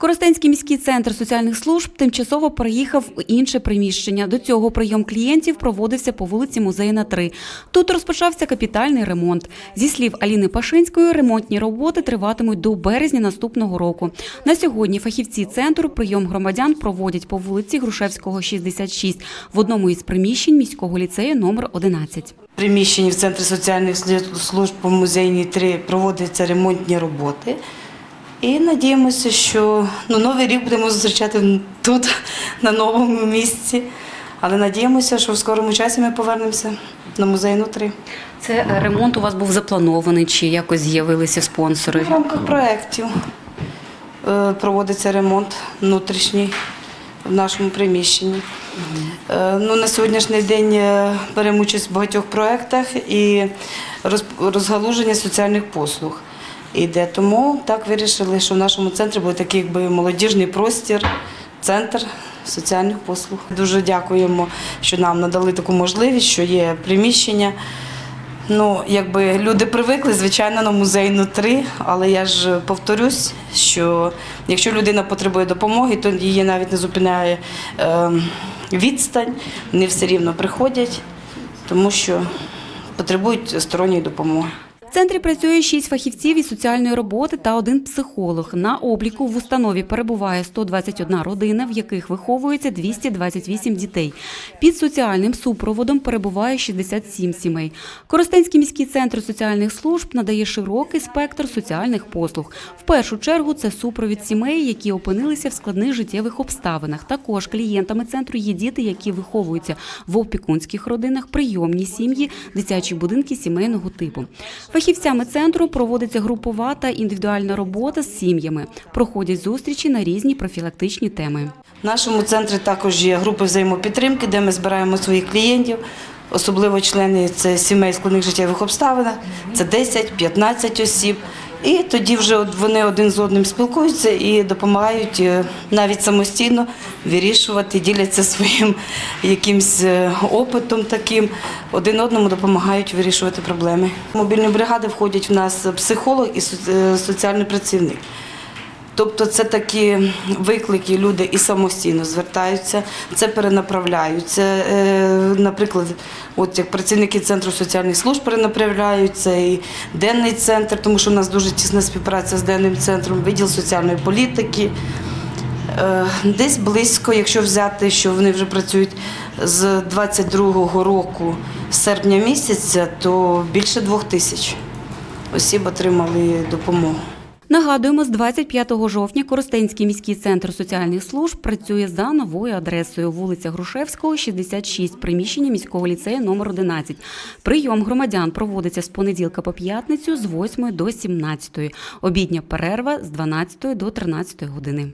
Коростенський міський центр соціальних служб тимчасово переїхав в інше приміщення. До цього прийом клієнтів проводився по вулиці Музейна 3. Тут розпочався капітальний ремонт. Зі слів Аліни Пашинської, ремонтні роботи триватимуть до березня наступного року. На сьогодні фахівці центру прийом громадян проводять по вулиці Грушевського, 66 в одному із приміщень міського ліцею номер 11. приміщенні в Центрі соціальних служб по музейній 3 проводяться ремонтні роботи. І надіємося, що ну, новий рік будемо зустрічати тут, на новому місці. Але надіємося, що в скорому часі ми повернемося на музейну 3. Це ремонт у вас був запланований чи якось з'явилися спонсори? В рамках проєктів е, проводиться ремонт внутрішній в нашому приміщенні. Е, Ну, на сьогоднішній день е, беремо участь в багатьох проєктах і розгалуження соціальних послуг іде. Тому так вирішили, що в нашому центрі буде такий якби молодіжний простір, центр соціальних послуг. Дуже дякуємо, що нам надали таку можливість, що є приміщення. Ну, якби люди привикли, звичайно, на музейну 3, але я ж повторюсь, що якщо людина потребує допомоги, то її навіть не зупиняє е, відстань, вони все рівно приходять, тому що потребують сторонньої допомоги. В центрі працює шість фахівців із соціальної роботи та один психолог. На обліку в установі перебуває 121 родина, в яких виховується 228 дітей. Під соціальним супроводом перебуває 67 сімей. Коростенський міський центр соціальних служб надає широкий спектр соціальних послуг. В першу чергу це супровід сімей, які опинилися в складних життєвих обставинах. Також клієнтами центру є діти, які виховуються в опікунських родинах, прийомні сім'ї, дитячі будинки сімейного типу. Фахівцями центру проводиться групова та індивідуальна робота з сім'ями. Проходять зустрічі на різні профілактичні теми. В нашому центрі також є групи взаємопідтримки, де ми збираємо своїх клієнтів, особливо члени це сімей складних життєвих обставин, це 10-15 осіб. І тоді вже вони один з одним спілкуються і допомагають е, навіть самостійно вирішувати, діляться своїм якимсь е, опитом таким, один одному допомагають вирішувати проблеми. В мобільні бригади входять в нас психолог і е, соціальний працівник. Тобто це такі виклики, люди і самостійно звертаються, це перенаправляють. Це, е, наприклад, от як працівники Центру соціальних служб перенаправляють, це і денний центр, тому що у нас дуже тісна співпраця з денним центром, відділ соціальної політики. Е, Десь близько, якщо взяти, що вони вже працюють з 22-го року, з серпня місяця, то більше двох тисяч осіб отримали допомогу. Нагадуємо, з 25 жовтня Коростенський міський центр соціальних служб працює за новою адресою вулиця Грушевського, 66, приміщення міського ліцею номер 11. Прийом громадян проводиться з понеділка по п'ятницю з 8 до 17. Обідня перерва з 12 до 13 години.